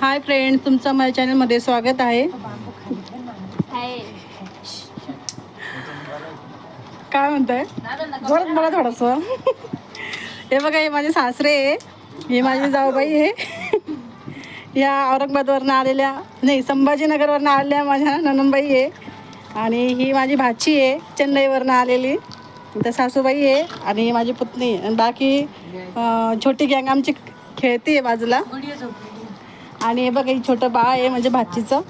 Hi friend तुमचं माझ्या चॅनलमध्ये स्वागत आहे. काय म्हणताय? जोरात बोला थोडंसं. हे बघा हे माझे सासरे आहे. ही माझी जाऊबाई आहे. या औरंगाबादवरनं आलेल्या नाही संभाजीनगरवरनं आलेल्या माझ्या ननंबाई आहे. आणि ही माझी भाची आहे चेन्नईवरनं आलेली. तर सासूबाई आहे आणि ही माझी पुतणी. आणि बाकी छोटी गँग आमची खेळती आहे बाजूला. आणि हे बघा ही छोटं बाळ आहे म्हणजे भाचीचं.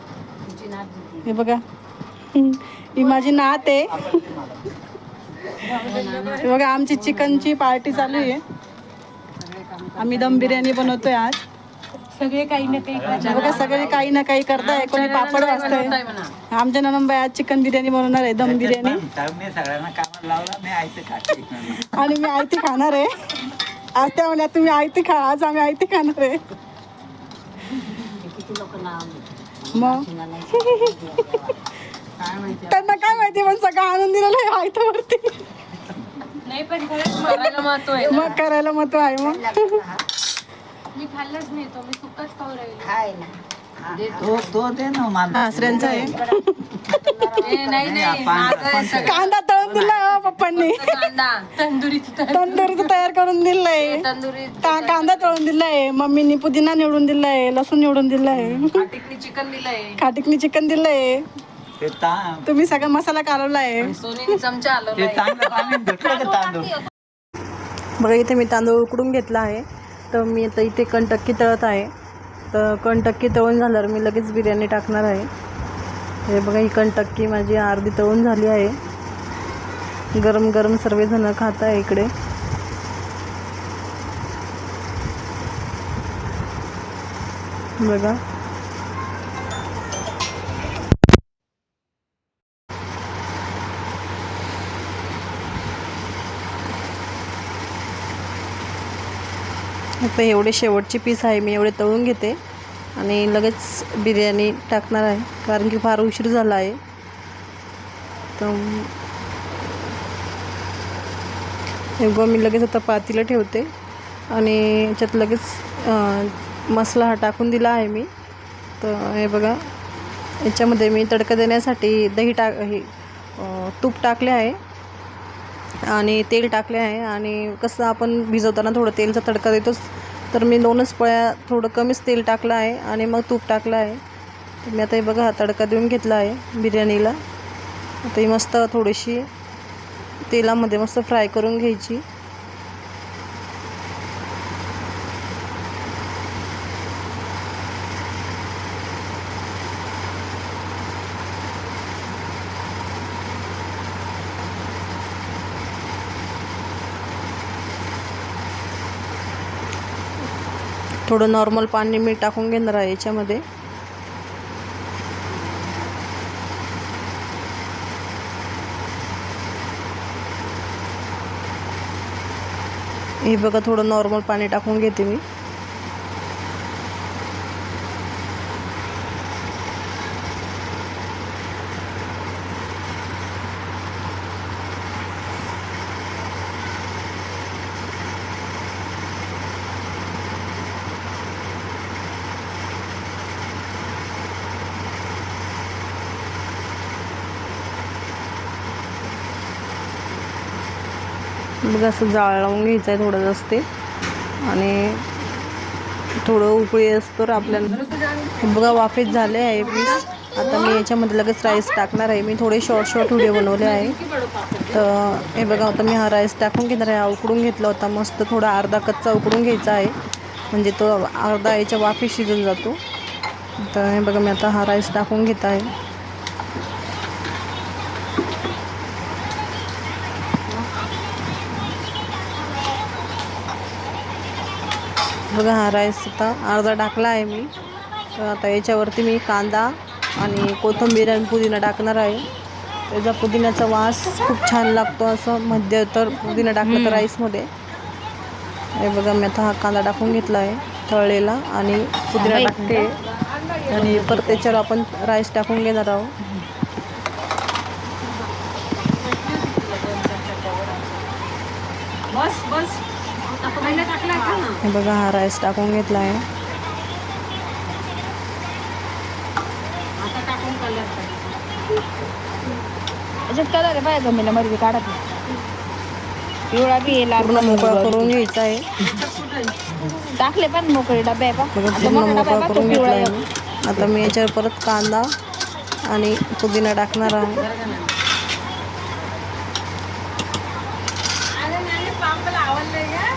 हे बघा. ही माझी नात आहे. हे बघा आमची चिकनची पार्टी चालू आहे. आम्ही दम बिर्याणी बनवतोय आज. सगळे काही ना काही बघा सगळे काही ना काही करताय. कोणी पापड वाचताय. आमच्या ननंबाई आज चिकन बिर्याणी बनवणार आहे दम बिर्याणी. तर मी सगळ्यांना कामाला लावला मी आयतं खाते. आणि मी आयती खाणार आहे. आज त्या म्हणल्या तुम्ही आयती खा आज आम्ही आयती खाणार आहे. मग? त्यांना काय माहिती पण सगळं आणून दिलेलं आहे आयतावरती नाही पण खरंच मारायला महत्त्व आहे मग करायला महत्त्व आहे मग. मी खाल्लंच नाही तो मी सुकच खाऊ राहिलो. तो तो दे ना मला. सासऱ्यांचा आहे. ए, नाही नाही माझं आहे सगळं. कांदा तळून दिलाय हो पप्पांनी. कांदा. तंदुरीच तंदुरीचं तयार करून दिलंय. तंदुरी का कांदा तळून दिलाय. मम्मीनी पुदिना निवडून दिलाय लसूण निवडून दिलाय. टिकली चिकन दिलंय. खाटिकनी चिकन दिलंय. ते ता तुम्ही सगळा मसाला कालवलाय सोनीने चमचा आलो ते चांगलं पाणी भेटलं का तांदूळ? बघा इथे मी तांदूळ उकडून घेतला आहे. तर मी आता इथे कणटक्की तळत आहे. तर कणटक्की तळून झाल्यावर मी लगेच बिर्याणी टाकणार आहे. हे बघा ही कणटक्की माझी अर्धी तळून झाली आहे. गरम गरम सर्वजण खात आहे इकडे. बघा. आता एवढे शेवटचे पीस आहे मी एवढे तळून घेते. आणि लगेच बिर्याणी टाकणार आहे. कारण की फार उशीर झाला आहे. तर हे बघा मी लगेच आता पातीला ठेवते. आणि याच्यात लगेच मसाला हा टाकून दिला आहे मी. तर हे बघा याच्यामध्ये मी तडका देण्यासाठी दही टाक हे तूप टाकले आहे. आणि तेल टाकले आहे. आणि कसं आपण भिजवताना थोडं तेलचा तडका देतोच. तर मी दोनच पळ्या थोडं कमीच तेल टाकलं आहे आणि मग तूप टाकलं आहे. तर मी आता हे बघा हा तडका देऊन घेतला आहे बिर्याणीला. आता ही मस्त थोडीशी तेलामध्ये मस्त फ्राय करून घ्यायची. थोडं नॉर्मल पाणी मी टाकून घेणार आहे याच्यामध्ये. हे बघा थोडं नॉर्मल पाणी टाकून घेते मी. बघा असं जाळ लावून घ्यायचं आहे थोडं जास्त आणि थोडं उकळी असतो आपल्याला बघा वाफेत झाले आहे पीस आता मी याच्यामध्ये लगेच राईस टाकणार आहे. मी थोडे शॉर्ट शॉर्ट व्हिडिओ बनवले आहे. तर हे बघा आता मी हा राईस टाकून घेणार आहे. हा उकडून घेतला होता. मस्त थोडा अर्धा कच्चा उकडून घ्यायचा आहे. म्हणजे तो अर्धा याच्या वाफे शिजून जातो. तर हे बघा मी आता हा राईस टाकून घेत आहे. बघा हा राईस आता अर्धा टाकला आहे मी. तर आता याच्यावरती मी कांदा आणि कोथिंबीर आणि पुदिना टाकणार आहे. त्याचा पुदिन्याचा वास खूप छान लागतो असं मध्य तर पुदिना टाकलं तर राईसमध्ये. हे बघा मी आता हा कांदा टाकून घेतला आहे तळलेला आणि पुदिना टाकते. आणि परत त्याच्यावर आपण राईस टाकून घेणार आहोत. बस बस हे बघा हा राईस टाकून घेतला आहे. याच्यात कलर आहे पाहिजे गमीला मध्ये काढा ते. पिवळा बी आहे, लाल पूर्ण मोकळा. करून घ्यायचा आहे. टाकले पण मोकळे डबे आहे बघा आता पूर्ण मोठा डबा मोकळा आहे पा, तो करून पिवळा घेतला आहे. आता मी याच्यावर परत कांदा आणि पुदिना टाकणार आहे अरे नाही पांपला आवडलंय का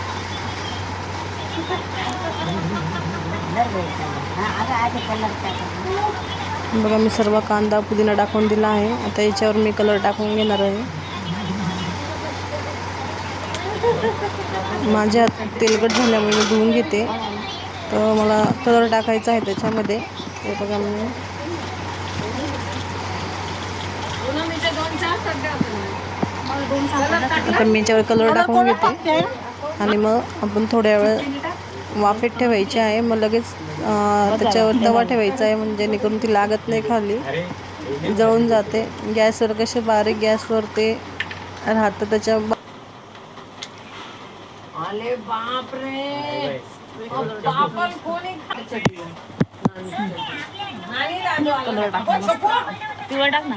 बघा मी सर्व कांदा पुदिना टाकून दिला आहे. आता याच्यावर मी कलर टाकून घेणार आहे. माझ्या तेलकट झाल्यामुळे मी धुवून घेते. तर मला कलर टाकायचा आहे त्याच्यामध्ये. ते बघा मी मी. आता मी याच्यावर कलर टाकून घेते. आणि मग आपण थोड्या वेळ वाफेत ठेवायची आहे. मग लगेच त्याच्यावर तवा ठेवायचा आहे. म्हणजे जेणेकरून ती लागत नाही खाली. जळून जाते. गॅसवर कसे बारीक गॅसवर ते राहतं त्याच्या बा- अरे बाप रे पापड कोणी नाही राजू आला. पिवळा टाक ना.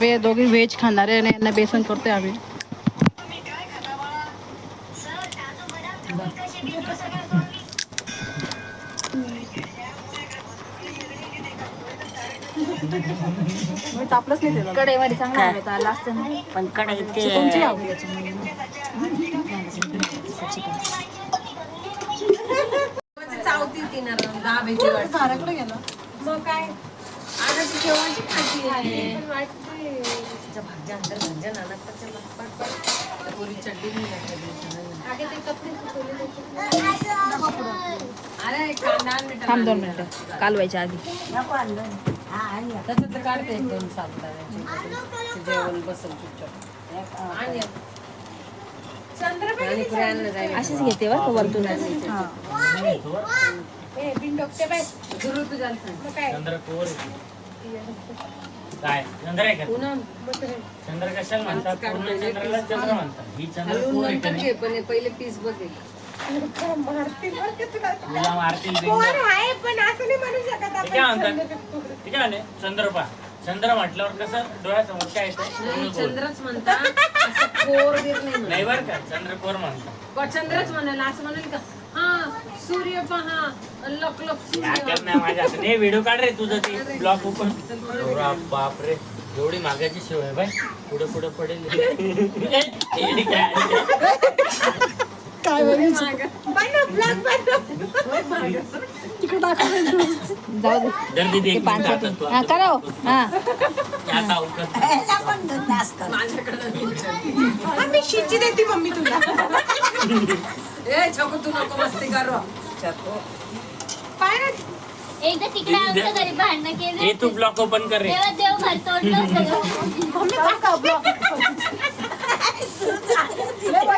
वे दोघे व्हेज खाणारे आणि यांना बेसन करतोय आम्ही. तापलंच नाही त्याला कढईमध्ये चांगला होता आला असतं ना? पण कढई ते तुमची आवड चावती ती ना दहा भेटी झाडाकडे गेला? मग काय? आता ती खाती आहे. पण तिच्या भाज्या अंदर भाज्या पुरी चड्डी नाही लागली थांब दोन मिनिटं. कालवायच्या आधी. हा तर काढते एक दोन साबुदाण्याचे जेवण बसल चुपचाप. आणि घेते बरं वरतून? काय? चंद्र आहे का? मग चंद्र कशाला म्हणतात? पूर्ण चंद्राला चंद्र म्हणतात. ही हलवून का नंतर पण हे पहिले पीस बघ हे. तुला मारतील बिंदू. आहे? पण असं नाही म्हणू शकत ते काय म्हणतात? ते काय म्हणे? चंद्रपा चंद्र म्हटल्यावर कसं डोळ्यासमोर काय नाही. चंद्रच म्हणतात. असं कोर देत नाही म्हणत. नाही बरं का? चंद्रकोर म्हणतात. ब- चंद्रच म्हणाल असं म्हणाल का? सूर्य पहा लक लक सूर्य माझ्या हे व्हिडिओ काढ रे तुझं ते ब्लॉग ओपन बाप रे. एवढी मागाची शिव आहे बाय पुढे पुढे पडेल. काय? जाऊ दे. हा करा हो. हा. या ए छकू तू नको मस्ती करो. एकदा तिकडे आमच्या घरी भांडणं केले हे तू ब्लॉग ओपन कर रे. तेव्हा देव घर तोडलं अरे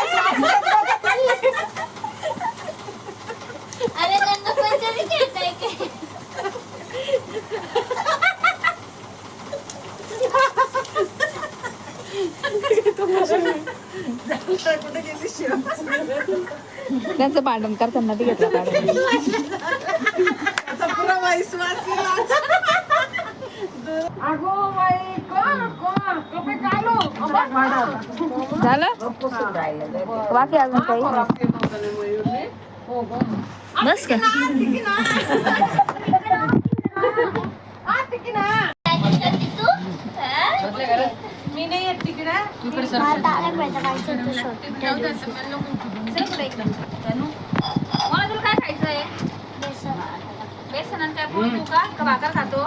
त्यांचं भांडण करताना ते घेतलं काढून. झालं? बाकी अजून काही? बस का? तू हा? मी नाही येत तिकडे. मला तुला काय खायचंय? बेसन. आणि काय का? का भाकर खातो?